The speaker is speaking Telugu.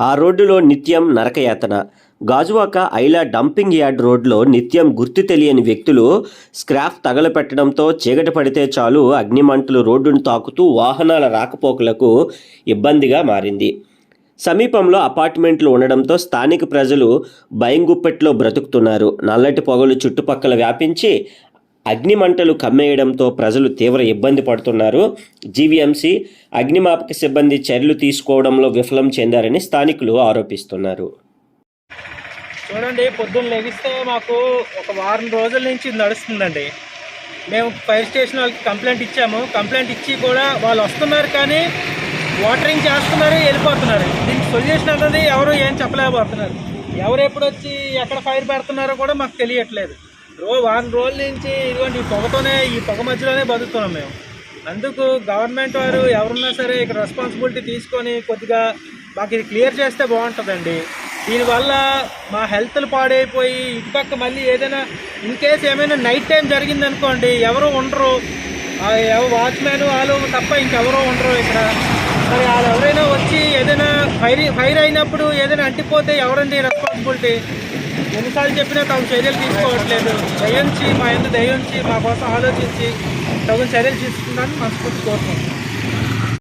ఆ రోడ్డులో నిత్యం నరకయాతన. గాజువాక ఐలా డంపింగ్ యార్డ్ రోడ్లో నిత్యం గుర్తు తెలియని వ్యక్తులు స్క్రాప్ తగలపెట్టడంతో చీకటి పడితే చాలు అగ్నిమంటలు రోడ్డును తాకుతూ వాహనాల రాకపోకలకు ఇబ్బందిగా మారింది. సమీపంలో అపార్ట్మెంట్లు ఉండడంతో స్థానిక ప్రజలు భయంగుప్పెట్లో బ్రతుకుతున్నారు. నల్లటి పొగలు చుట్టుపక్కల వ్యాపించి అగ్నిమంటలు కమ్మేయడంతో ప్రజలు తీవ్ర ఇబ్బంది పడుతున్నారు. జీవీఎంసీ అగ్నిమాపక సిబ్బంది చర్యలు తీసుకోవడంలో విఫలం చెందారని స్థానికులు ఆరోపిస్తున్నారు. చూడండి పొద్దున్న లెగిస్తే మాకు ఒక వారం రోజుల నుంచి నడుస్తుందండి. మేము ఫైర్ స్టేషన్ వాళ్ళకి కంప్లైంట్ ఇచ్చాము. కంప్లైంట్ ఇచ్చి కూడా వాళ్ళు వస్తున్నారు కానీ వాటరింగ్ చేస్తున్నారు వెళ్ళిపోతున్నారు. దీనికి సొల్యూషన్ అన్నది ఎవరు ఏం చెప్పలేకపోతున్నారు. ఎవరు ఎప్పుడు వచ్చి ఎక్కడ ఫైర్ పెడుతున్నారో కూడా మాకు తెలియట్లేదు. రో వారం రోజుల నుంచి ఇదిగోండి ఈ పొగతోనే ఈ పొగ మధ్యలోనే బతుకుతున్నాం మేము. అందుకు గవర్నమెంట్ వారు ఎవరున్నా సరే ఇక్కడ రెస్పాన్సిబిలిటీ తీసుకొని కొద్దిగా మాకు ఇది క్లియర్ చేస్తే బాగుంటుందండి. దీనివల్ల మా హెల్త్లు పాడైపోయి ఇటుపక్క మళ్ళీ ఏదైనా ఇన్కేస్ ఏమైనా నైట్ టైం జరిగింది అనుకోండి ఎవరు ఉండరు. ఆ వాచ్మెన్ వాళ్ళు తప్ప ఇంకెవరో ఉండరు ఇక్కడ. మరి వాళ్ళు ఎవరైనా వచ్చి ఫైర్ ఫైర్ అయినప్పుడు ఏదైనా అంటిపోతే ఎవరండి రెస్పాన్సిబిలిటీ ఎన్నిసార్లు చెప్పినా తగు చర్యలు తీసుకోవట్లేదు. దయించి మా ఎందుకు దయించి మా కోసం ఆలోచించి తగు చర్యలు తీసుకుంటాను మనస్ఫూర్తి కోరుకుంటున్నాను